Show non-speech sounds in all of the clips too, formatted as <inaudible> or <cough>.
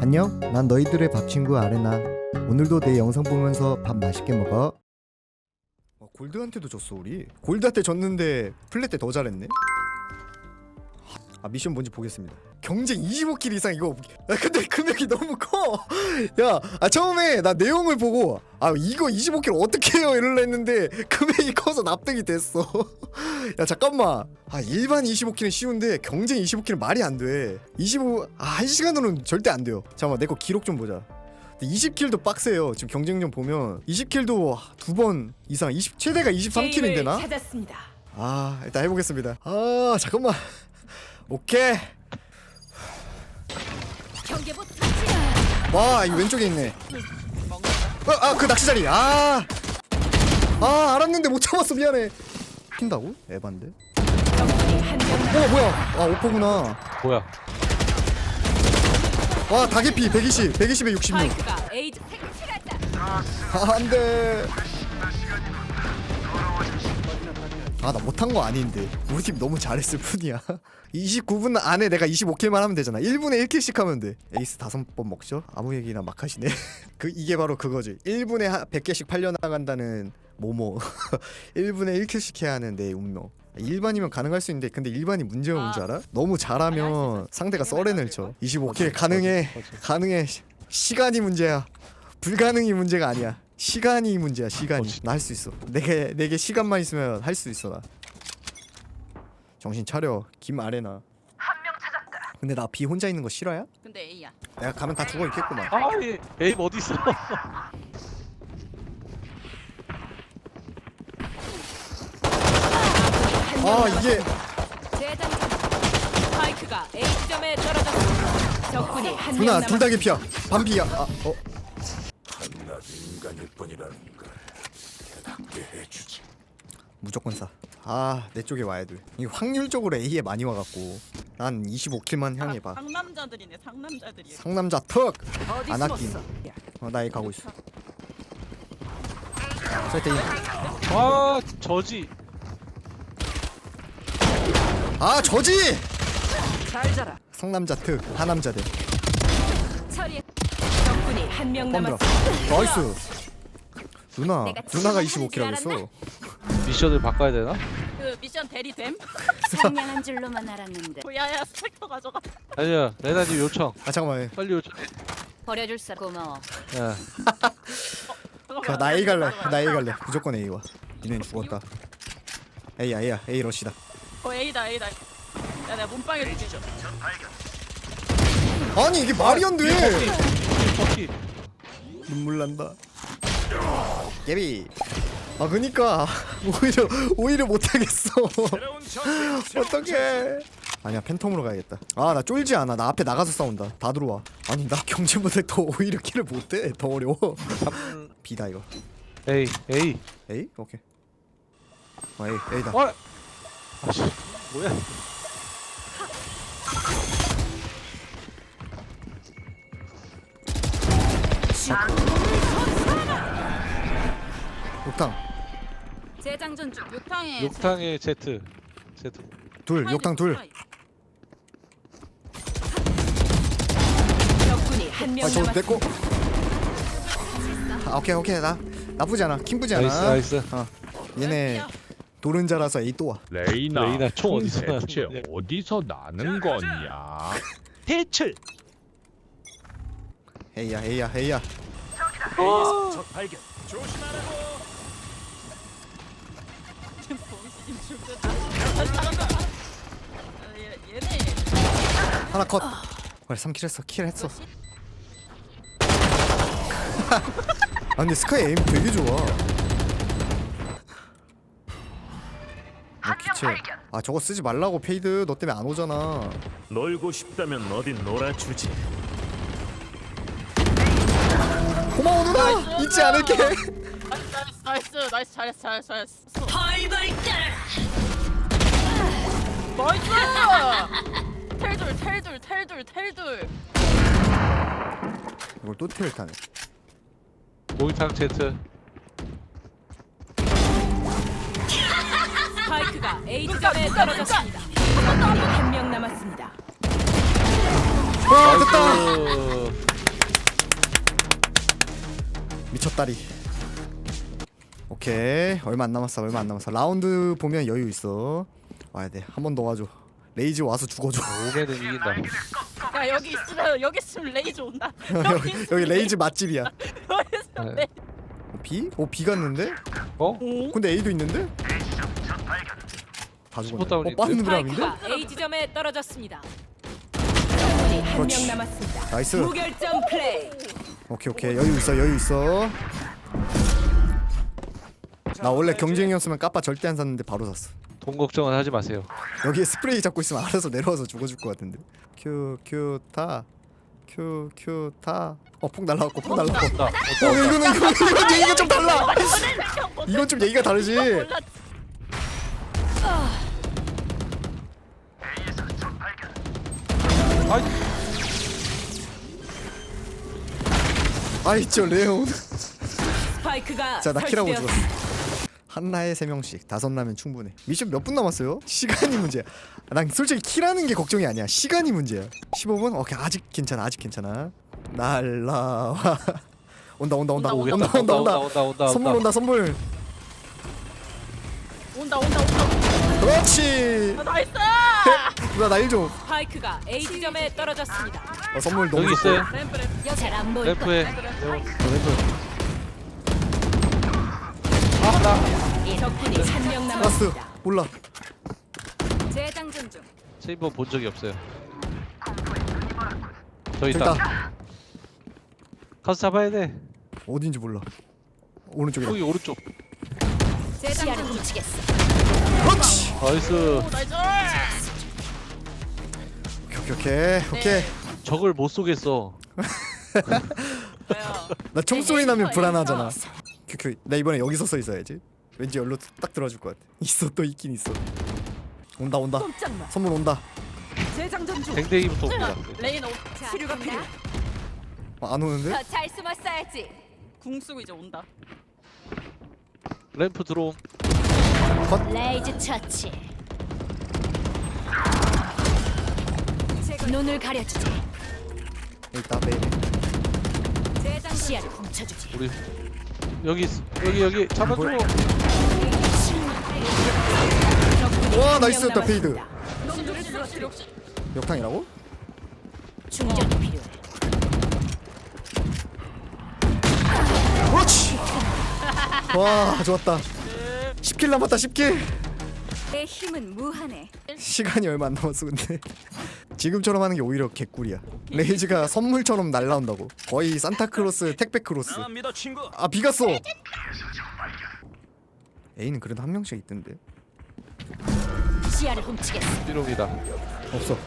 안녕, 난 너희들의 밥 친구 아레나. 오늘도 내 영상 보면서 밥 맛있게 먹어. 어, 골드한테도 졌어 우리. 골드한테 졌는데 플랫 때 더 잘했네. 아 미션 뭔지 보겠습니다. 경쟁 25킬 이상 이거. 야, 근데 금액이 너무 커. <laughs> 야, 아 처음에 나 내용을 보고 아 이거 25킬 어떻게 해요 이럴라 했는데 금액이 커서 납득이 됐어. <laughs> 야 잠깐만. 아 일반 25킬은 쉬운데 경쟁 25킬은 말이 안 돼. 25, 아 1시간으로는 절대 안 돼요. 잠깐만 내 거 기록 좀 보자. 20킬도 빡세요. 지금 경쟁전 보면 20킬도 두 번 이상 20 최대가 23킬인데 게임을 나? 찾았습니다. 아 일단 해보겠습니다. 아 잠깐만. 오케이. 경계부 와, 이 왼쪽에 있네. 어, 아, 그 낚시자리. 아. 아, 알았는데 못 참았어. 미안해. 핀다고? 에반데. 적군이 한명 어, 뭐야? 아, 오퍼구나. 뭐야? 와, 다개피 120, 120에 66. 스파이크가 A 색칠하자. 아, 안 돼. 아, 나 못한 거 아닌데. 우리 팀 너무 잘했을 뿐이야. <laughs> 29분 안에 내가 25킬만 하면 되잖아. 1분에 1킬씩 하면 돼. 에이스 다섯 번 먹죠? 아무 얘기나 막 하시네. <laughs> 그 이게 바로 그거지. 1분에 100개씩 팔려 나간다는 모모. <laughs> 1분에 1킬씩 해야 하는 내 운명. 일반이면 가능할 수 있는데 근데 일반이 문제가 뭔지 알아? 너무 잘하면 상대가 썰렌을 쳐. 25킬 가능해. 가능해. 시- 시간이 문제야. 불가능이 문제가 아니야. 시간이 문제야. 시간이. 어찌- 나할 수 있어. 내게 내게 시간만 있으면 할 수 있어 나. 정신 차려. 김아레나. 한 명 찾았다. 근데 나 비 혼자 있는 거 싫어야? 근데 A야. 내가 가면 다 죽어 있겠구만. 아, 이 에임 어디 있어? 아 이게 재장 스파이크가 A 지점에 떨어졌습니다. 적군이 한명 누나 남았. 둘다 개피야. 반피야. 아 어. 인간일 뿐이라는 걸 깨닫게 해주지. 무조건 사. 아, 내 쪽에 와야 돼. 이 확률적으로 A에 많이 와갖고 난 25킬만 향해 봐. 상남자들이네 상남자들이 상남자 턱. 어디 안 아낀. 숨었어? 어, 나 A 가고 있어. 설때 아, 저지. 아 저지. 잘 자라. 상남자 특 하남자 대. 처리. 적군이 한명. 남았습니다. 나이스. 누나 내가 누나가 지금 25킬 하는 줄 하겠어. 미션을 바꿔야 되나? 그 미션 대리됨 <laughs> 상냥한 줄로만 알았는데 야야 스펙터 가져가 아니야, 레나님 요청. 아 잠깐만. 빨리 요청. 버려줄 사 고마워. 야, 그, 나 A 갈래. 나 A 갈래. 무조건 A 와. 니넨 죽었다. A야 A야 A 러시다. 어 A다 A다 야 내가 몸빵에 주지 아니 이게 말이 안 돼. 터키. 눈물 난다. 예비. 아 그니까 <laughs> 오히려 오히려 못하겠어. <laughs> 어떡해. 아니야 팬텀으로 가야겠다. 아 나 쫄지 않아. 나 앞에 나가서 싸운다. 다 들어와. 아니 나 경쟁보다 더 오히려 킬을 못해. 더 어려워. <laughs> B다 이거. 에이, 에이. A? 오케이. 어 A A다. 어? 아씨, 뭐야? 욕탕 재장전 중. 육탕에 욕탕의 Z. Z. 둘. 욕탕 둘. 적군이 한 명 아 저거 남았습니다. 내꺼. 아 오케이 오케이 나 나쁘지 않아. 킴쁘지 않아. 나이스, 나이스. 어 얘네 도른자라서 A 또 와. 레이나, 레이나 총총 어디서 나는 대체 거냐? 어디서 나는 거냐? <laughs> 대출. A야 A야 A야. 죽겠다 다시 나간다 아, 얘- 하나 컷. 그래 3킬 했어. 킬 했어. <laughs> 아 근데 스카이 에임 되게 좋아. 아 기체. 아 저거 쓰지 말라고 페이드 너 때문에 안 오잖아. 놀고 싶다면 어디 놀아주지. 고마워 누나. 잊지 않을게. 나이스 나이스 나이스 나이스 잘했어 잘했어 잘했어 나이스 텔둘 텔둘 텔둘 텔둘 이걸 또 테일 타네. 목욕탕 Z. 스파이크가 A 지점에 떨어졌습니다. 적군이 한명 남았습니다. 와 됐다. 어, 미쳤다리 오케이 얼마 안 남았어 얼마 안 남았어 라운드 보면 여유 있어 와야 돼 한 번 더 와줘 레이즈 와서 죽어줘 오면은 이긴다. 야 여기 있으면 여기 있으면 레이저 온다. <laughs> 여기, 여기 레이즈 맛집이야 여기 있으면 네. 레. 어, B? 어 B 갔는데? 어? 근데 A도 있는데? 다 죽었네 스포다운인데? 어 빠른 드랍인데? 스파이크가 A 지점에 떨어졌습니다. 그렇지 남았습니다. 나이스 무결점 플레이. 오케이 오케이 여유 있어 여유 있어 나 원래 경쟁이었으면 까빠 절대 안 샀는데 바로 샀어 돈 걱정은 하지 마세요. 여기에 스프레이 잡고 있으면 알아서 내려와서 죽어줄 것 같은데. 큐 큐타 큐 큐타 어폭 날라왔고 폭 날라왔고. 온다. 어 온다. 이거는 이거 이건 얘기가 좀 달라. 이건 좀 얘기가 다르지. 아이, 아이 저 레온. 스파이크가 자나 키라고 죽었어 한 라에 세 명씩 다섯 나면 충분해 미션 몇 분 남았어요? 시간이 문제야 난 솔직히 키라는 게 걱정이 아니야 시간이 문제야 15분? 오케이 아직 괜찮아 아직 괜찮아 날라와 <laughs> 온다 온다 온다 온다, 온다 온다 온다 온다 온다 선물 온다 선물 온다 온다 온다. 그렇지 아, 나이스. <laughs> 누나 나일좀 스파이크가 A 지점에 떨어졌습니다. 어, 선물 너무 여기 좋고. 있어요. 램프 램프. 잘안 보일 것. 램프 에. 적군이 한명 라스 남았습니다. 몰라 재장전 중. 체인버 본 적이 없어요. 저 있다. 됐다 가서 잡아야 돼. 어딘지 몰라 오른쪽이다 여기 오른쪽. 재장전 훔치겠어. 그렇지 나이스. 오 나이스. 오케이 오케이 오케이 적을 못 쏘겠어. <laughs> 나 총소리 나면 불안하잖아 있어. 큐큐 나 이번에 여기서 써 있어야지 왠지 열로 딱 들어줄 것 같아 있어 또 있긴 있어 온다 온다 꼼짝마. 선물 온다 재장전 중. 댕댕이부터 옵니다. 레인. 치료가 필요해. 어, 안 오는데? 더잘 숨었어야지. 궁 쓰고 이제 온다. 램프 들어옴. 레이즈 처치. 눈을 가려주지. 일단 베이비 재장전 시야를 훔쳐주지. 우리 여기 있- 여기 여기 잡아줘. 와, 나이스였다, 페이드. 역탕이라고? 충전이 필요해. 그렇지 와 좋았다 10킬 남았다 10킬 내 힘은 무한해. 시간이 얼마 안 남았어 근데 지금처럼 하는 게 오히려 개꿀이야 레이즈가 선물처럼 날라온다고 거의 산타크로스 택배크로스 나만 믿어 친구. 아 비갔어 A는 그래도 한 명씩 있던데 시야를 훔치겠어. 삐롱이다. 없어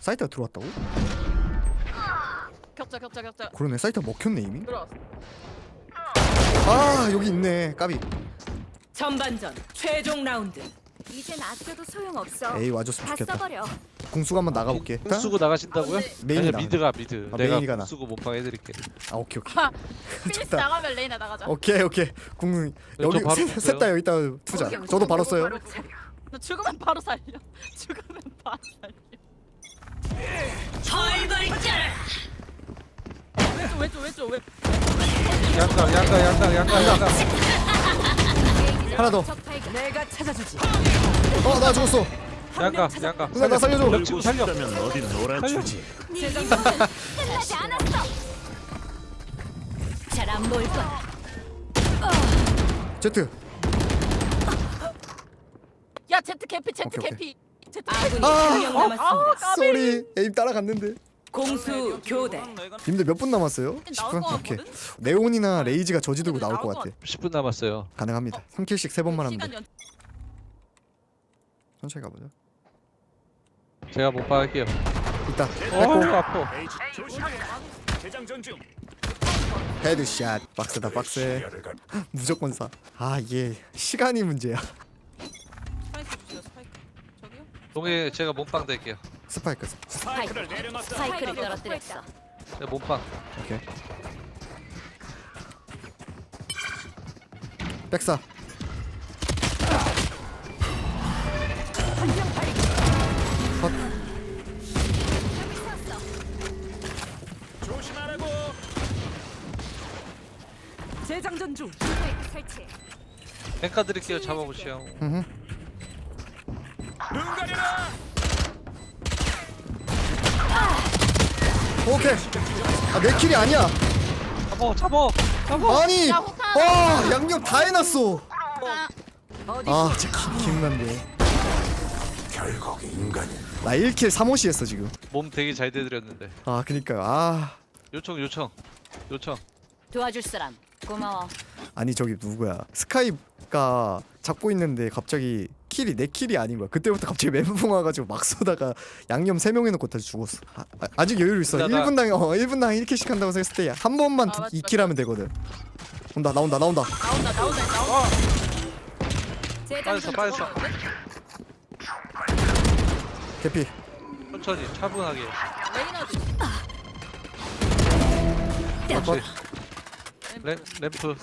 사이트가 들어왔다고? 격자 격자 격자. 그러네 사이트가 먹혔네 이미 들어왔어. 아 여기 있네 까비 전반전 최종 라운드. 이젠 아껴도 소용없어. A 와줬으면 다 좋겠다 써버려. 궁수가 한번 나가볼게 궁 쓰고 나가신다고요? 메인이 아니 나가. 미드가 미드. 아, 내가 메인이가 궁 나. 쓰고 몸빵 해드릴게. 아 오케이 오케이 하. 피니스 좋다. 나가면 레이나 나가자. 오케이 오케이 궁 여기 저 바로 줬어요. 셋다 여기다 투자 저도 바로 써요 너 죽으면 바로 살려. <laughs> 죽으면 바로 살려. 왼쪽 왼쪽 왼쪽 왼. 양각 양각 양각 양각 양각. 하나 더. 내가 찾아주지. 어나 죽었어 양각. 누나 나 살려줘 력 치고 살려. 싶다면 어딘 놀아주지. 끝나지 않았어. 잘안 보일 거야. 제트 야 제트 캐피 제트 오케이, 캐피. 제트 아군이 아, 한명 아, 남았습니다. 까비. 쏘리 에임 따라갔는데 공수 교대. 님들 몇 분 남았어요? 나올 10분? 것 오케이? 네온이나 레이즈가 저지 들고 나올 것것 같아 10분 남았어요. 가능합니다 3킬씩 3번만 하면 시간 돼 연. 천천히 가보자 제가 몸빵 할게요. 이따 어 뺏고 아파. 에이지 조심해. 대장전 중. 헤드샷 박스다 박스 무조건 쏴아 이게 시간이 문제야 스파이크 주세요 스파이크. 저기요? 동해 제가 몸빵 될게요. 스파이크 스파이크를 내려놨다. 스파이크를 떨어뜨렸어. 제가 몸빵. 오케이 백사 재장전 중. 스파이크 설치. 뱅카 드릴게요. 잡아보시오. 눈 가려라. 오케이. 아 내 킬이 아니야. 잡어, 잡어, 잡어. 아니. 와 양념 다 해놨어. 어디? 아 진짜 기, 기억난데. 결국 인간은. 나 1킬 3호시 했어 지금. 몸 되게 잘 대드렸는데. 아 그니까 아 요청, 요청, 요청. 도와줄 사람. 고마워. 아니 저기 누구야? 스카이가 잡고 있는데 갑자기 킬이 내 킬이 아닌 거야. 그때부터 갑자기 멘붕 와가지고 막 쏘다가 양념 3명 해놓고 다 죽었어. 아, 직 여유로 있어. 나, 나- 1분당 어 1분당 1킬씩 한다고 생각했을 때 한 번만 아, 맞지, 2킬 하면 되거든. 온다 나온다 나온다. 나온다 나온다 나온다. 빠졌어, 재장전 빠졌어. 개피. 천천히, 차분하게. 레이나도 그렇지. 램, 램프.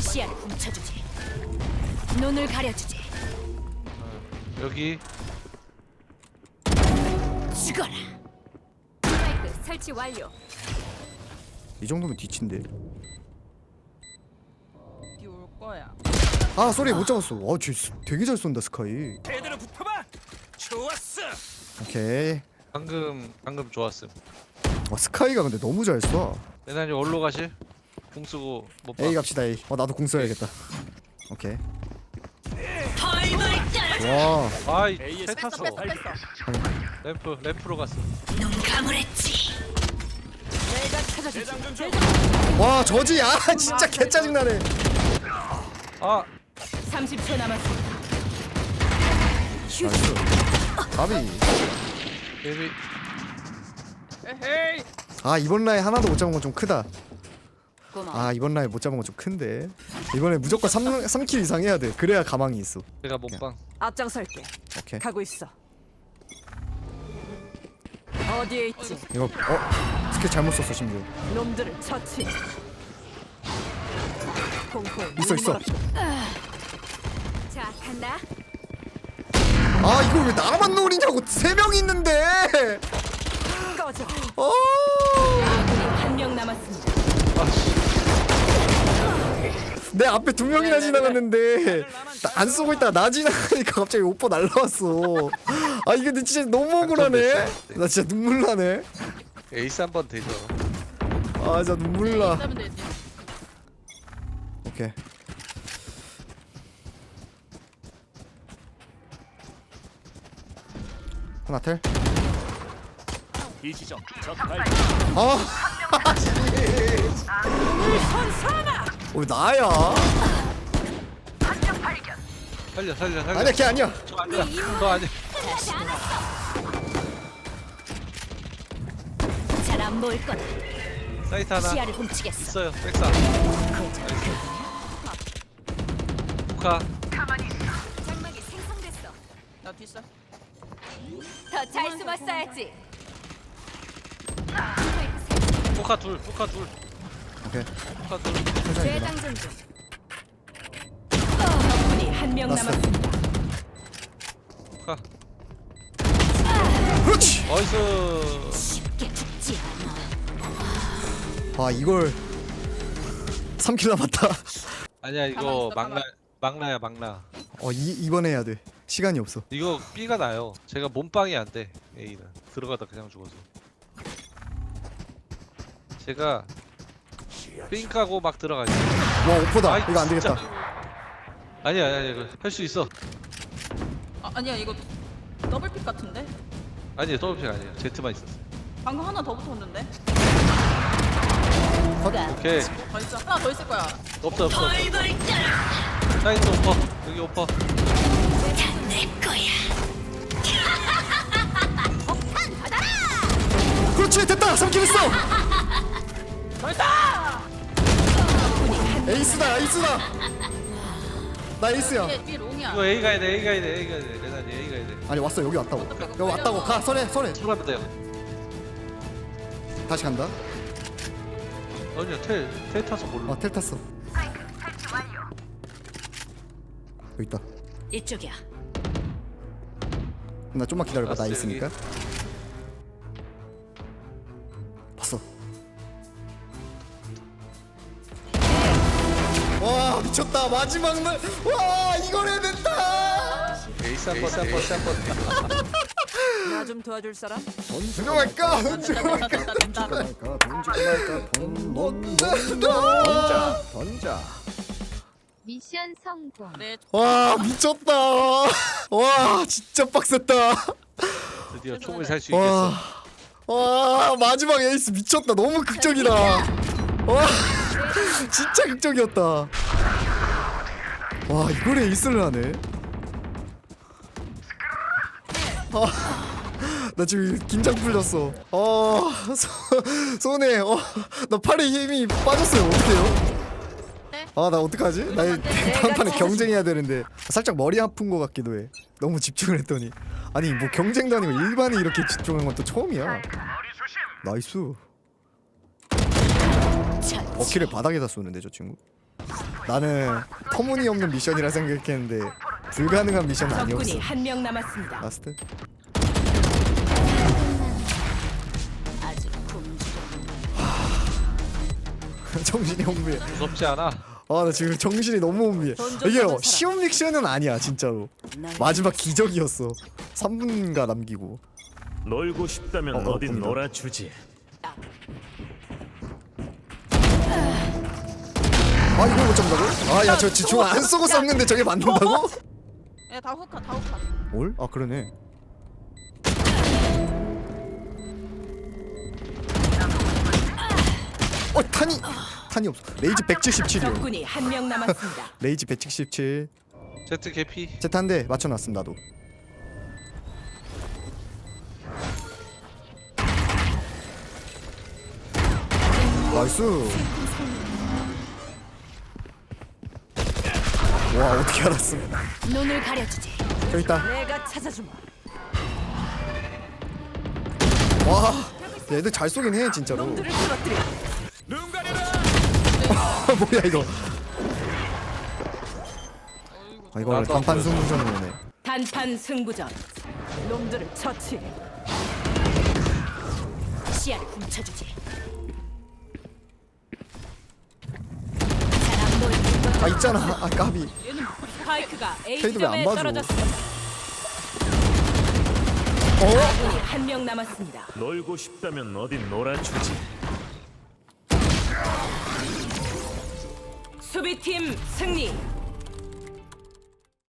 시야를 훔쳐주지. 눈을 가려주지. 여기. 죽어라. 스파이크 설치 완료. 이 정도면 뒤친데 뒤올 거야. 아 쏘리 못 잡았어 와쟤 되게 잘 쏜다 스카이 제대로 붙어봐. 좋았어. 오케이 방금, 방금 좋았음. 와 스카이가 근데 너무 잘쏴 레나님 어디로 가실? 궁 쓰고 못 봐. A 갑시다 A 어 나도 공 써야겠다 오케이 와 아이, A에 새 뺐어 탔어. 뺐어 뺐어. 램프, 램프로 갔어. 내가 중. 와 저지 아 진짜 개 짜증 나네 아, 30초 남았습니다. 나이스 가비. 에헤이. 아 이번 라인 하나도 못 잡은 건 좀 크다 고마워. 아 이번 라인 못 잡은 건 좀 큰데 이번에 무조건 3, 3킬 이상 해야 돼 그래야 가망이 있어 제가 몸빵. 앞장설게. 오케이 가고 있어. 어디에 있지? 이거 어 스킬 잘못 썼어 심지어 놈들을 처치. 공포. 있어 있어 자 간다. 아 이걸 왜 나만 노리냐고 세 명 있는데. 어! 한 명 남았습니다. 아, 씨. 내 앞에 두 명이나 지나갔는데 나 안 쏘고 있다가 나 지나가니까 갑자기 오퍼 날라왔어. 아 이게 근데 진짜 너무 억울하네. 나 진짜 눈물 나네. 에이스 한 번 되죠. 아 진짜 눈물 나. 하면 되지. 오케이. 하나 텔 이 지점 적 발. 아, 왜 나야? 살려, 살려, 살려. 아니야, 걔 아니야. 저 아니야. 저 아니야. 잘안 보일 거다. 사이트 하나 시야를 훔치겠어. 있어요. 백사. 우카. 장막이 생성됐어. 나 뒷살. 더잘 숨었어야지. 우카 둘. 우카 둘. 오케이. 우카 둘. 천천히 해라. 재장전 중. 적군이 한 명 났어. 남았습니다. 우카. 그렇지. 어이스. 쉽게 죽지 않아. 아 이걸 3킬 남았다. 아니야 가만히 이거 있어, 막나 가만히. 막나야 막나. 어 이, 이번 해야 돼. 시간이 없어. 이거 B가 나요. 제가 몸빵이 안 돼. A는 들어가다 그냥 죽어서. 제가 삥 까고 막 들어가지. 와 오퍼다. 아이, 이거 안. 되겠다. 아니야 아니야 이거 할 수 있어. 아, 아니야 이거 더블픽 같은데? 아니야 더블픽 아니에요. Z만 있었어. 방금 하나 더 붙었는데? 오케이. 더 있어. 하나 더 있을 거야. 없어 없어. 없어. 사이트 오퍼 여기 오퍼. 그렇지 됐다. 3킬 했어. 에이스다 에이스다. 나 에이스야. 뒤에 뒤에 롱이야. 이거 A 가야 돼 A 가야 돼 A 가야 돼. 레나니 A 가야 돼. 아니 왔어 여기 왔다고. 여기 왔다고 가 설해. 들어가면 돼요. 다시 간다. 아니야 텔 텔 타서 몰라. 어텔 탔어. 여기 있다. 이쪽이야. 나 좀만 기다려봐. 나 왔어, 있으니까. 와 미쳤다. 마지막 날와 이걸 해냈다. 에이스 한번 에이스 한번 나 좀 도와줄 사람? 던지고 말까? 된다 된다 말까? 던지고 말까 던져 던져 미션 성공. 네. 와 미쳤다. 와 진짜 빡셌다. 드디어 총을 살 수 있겠어. 와, 와 마지막 에이스 미쳤다. 너무 극적이다. 와 <laughs> 진짜 극적이었다. 와 이걸 에이스를 하네. 아, <laughs> 나 지금 긴장 풀렸어. 어 손- 손에 어 나 팔에 힘이 빠졌어요. 어떡해요? 아 나 어떡하지? 나 다음 판에 경쟁해야 되는데. 살짝 머리 아픈 것 같기도 해. 너무 집중을 했더니. 아니 뭐 경쟁도 아니고 일반에 이렇게 집중한 건 또 처음이야. 나이스 어키를 바닥에다 쏘는데 저 친구 나는 터무니없는 미션이라 생각했는데 불가능한 미션은 아니었어 한명 남았습니다. 라스트 굶주려 <laughs> 정신이 혼미해 무섭지 않아. 아나 지금 정신이 너무 혼미해 이게. 쉬운 믹션은 아니야 진짜로 마지막 기적이었어 3분가 남기고 놀고 싶다면 어, 어, 어, 딘 봅니다. 놀아주지. 아 이걸 못 잡는다고? 아 야 저 지금 안 쏘고 쐈는데 저게 맞는다고? 야다 후카 다 후카 뭘? 아 그러네 어 탄이 탄이 없어 레이지 177이요 적군이 한 명 남았습니다. 레이지 177 제트 개피. 제트 한대 맞춰놨음 나도 나이스 와 어떻게 알았어 눈을 가려주지. 저기 있다 내가 찾아주마 와 얘들 잘 쏘긴 해 진짜로 놈들을 쓰러뜨려 눈 가려라. <laughs> 뭐야 이거 아 이거를 나도 단판 보여. 오네 단판 승부전. 놈들을 처치 시야를 훔쳐주지. 아 있잖아 아 까비 스파이크가 A 쉐이드 왜안 봐줘? 떨어졌습니다. 어? 적군이 한 명 남았습니다. 놀고 싶다면 어딘 놀아주지. 수비팀 승리.